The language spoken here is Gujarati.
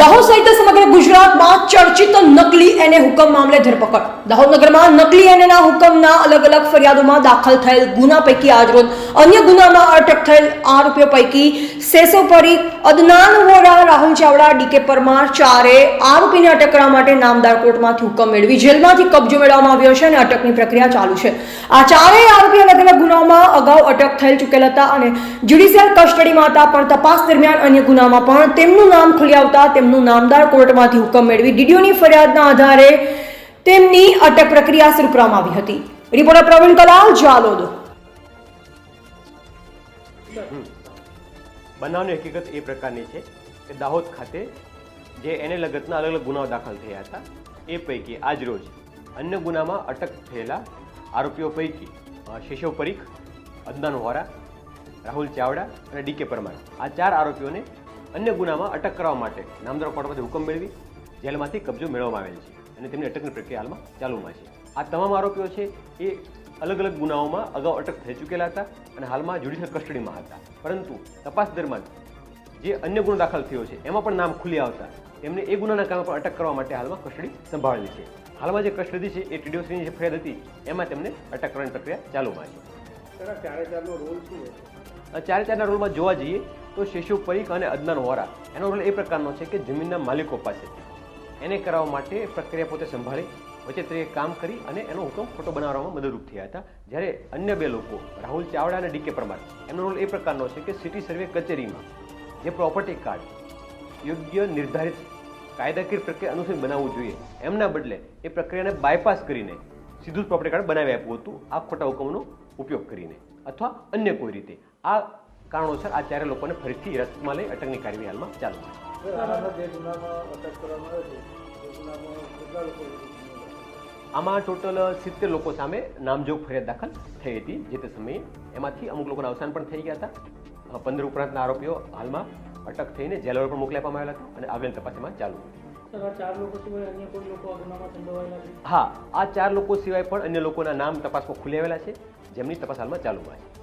દાહોદ સહિત સમગ્ર ગુજરાતમાં ચર્ચિત નકલી એને હુકમ મામલે ધરપકડ. દાહોદ નગરમાં નકલી એનેના હુકમના અલગ અલગ ફરિયાદોમાં દાખલ થયેલ ગુના પૈકી આજરોજ અન્ય ગુનામાં અટક થયેલ આરોપીઓ પૈકી સેસો પરીખ અદનાન વોરા રાહુલ ચાવડા ડીકે પરમાર ચારે આરોપીને અટક કરવા માટે નામદાર કોર્ટમાંથી હુકમ મેળવી. જેલમાંથી કબજો મેળવવામાં આવ્યો છે અને અટકની પ્રક્રિયા ચાલુ છે. આ ચારેય આરોપી અલગ અલગ ગુનામાં અગાઉ અટક થયેલ ચૂકેલ હતા અને જ્યુડિશિયલ કસ્ટડીમાં હતા, પણ તપાસ દરમિયાન અન્ય ગુનામાં પણ તેમનું નામ ખુલી આવતા તેમનું નામદાર કોર્ટમાંથી હુકમ મેળવી ડીડીઓની ફરિયાદના આધારે તેમની અટક પ્રક્રિયા શરૂ કરવામાં આવી હતી. રિપોર્ટર પ્રવીણ કલાલ, જાલોદ. બનાવની હકીકત એ પ્રકારની છે કે દાહોદ ખાતે જે એને લગતના અલગ અલગ ગુનાઓ દાખલ થયા હતા, એ પૈકી આજ રોજ અન્ય ગુનામાં અટક થયેલા આરોપીઓ પૈકી શેષવ પરીખ, અદનાન વોરા, રાહુલ ચાવડા અને ડીકે પરમાર. આ ચાર આરોપીઓને અન્ય ગુનામાં અટક કરવા માટે નામદાર કોર્ટમાંથી હુકમ મેળવી જેલમાંથી કબજો મેળવવામાં આવેલ છે અને તેમની અટકની પ્રક્રિયા હાલમાં ચાલુમાં છે. આ તમામ આરોપીઓ છે એ અલગ અલગ ગુનાઓમાં અગાઉ અટક થઈ ચૂકેલા હતા અને હાલમાં જ્યુડિશિયલ કસ્ટડીમાં હતા. પરંતુ તપાસ દરમિયાન જે અન્ય ગુનો દાખલ થયો છે એમાં પણ નામ ખુલી આવતા તેમને એ ગુનાના કારણે પણ અટક કરવા માટે હાલમાં કસ્ટડી સંભાળેલી છે. હાલમાં જે કસ્ટડી છે એ ટીડીઓસીની જે ફરિયાદ હતી એમાં તેમને અટક કરવાની પ્રક્રિયા ચાલુમાં છે. ચારે ચારનો રોલ શું ચારે ચારના રોલમાં જોવા જઈએ તો શેષુ પરીખ અને અદનાન વોરા એનો રોલ એ પ્રકારનો છે કે જમીનના માલિકો પાસેથી એને કરાવવા માટે પ્રક્રિયા પોતે સંભાળી વચ્ચે તે કામ કરી અને એનો હુકમ ખોટો બનાવવામાં મદદરૂપ થયા હતા. જ્યારે અન્ય બે લોકો, રાહુલ ચાવડા અને ડીકે પરમાર એનો રોલ એ પ્રકારનો છે કે સિટી સર્વે કચેરીમાં જે પ્રોપર્ટી કાર્ડ યોગ્ય નિર્ધારિત કાયદાકીય પ્રક્રિયા અનુસાર બનાવવું જોઈએ, એમના બદલે એ પ્રક્રિયાને બાયપાસ કરીને સીધું જ પ્રોપર્ટી કાર્ડ બનાવી આપ્યું હતું, આ ખોટા હુકમનો ઉપયોગ કરીને. અથવા અન્ય કોઈ રીતે. આ કારણોસર આ ચારે લોકોને ફરીથી રસમાં લઈ અટકની કાર્યવાહી હાલમાં ચાલુ છે. આમાં ટોટલ સિત્તેર લોકો સામે નામજોગ ફરિયાદ દાખલ થઈ હતી. જે તે સમયે એમાંથી અમુક લોકોના અવસાન પણ થઈ ગયા હતા. પંદર ઉપરાંતના આરોપીઓ હાલમાં અટક થઈને જેલર પણ મોકલી આપવામાં આવેલા હતા અને આગળની તપાસમાં ચાલુ. હા આ ચાર લોકો સિવાય પણ અન્ય લોકોના નામ તપાસમાં ખુલી આવેલા છે. જેમની તપાસ હાલમાં ચાલુમાં છે.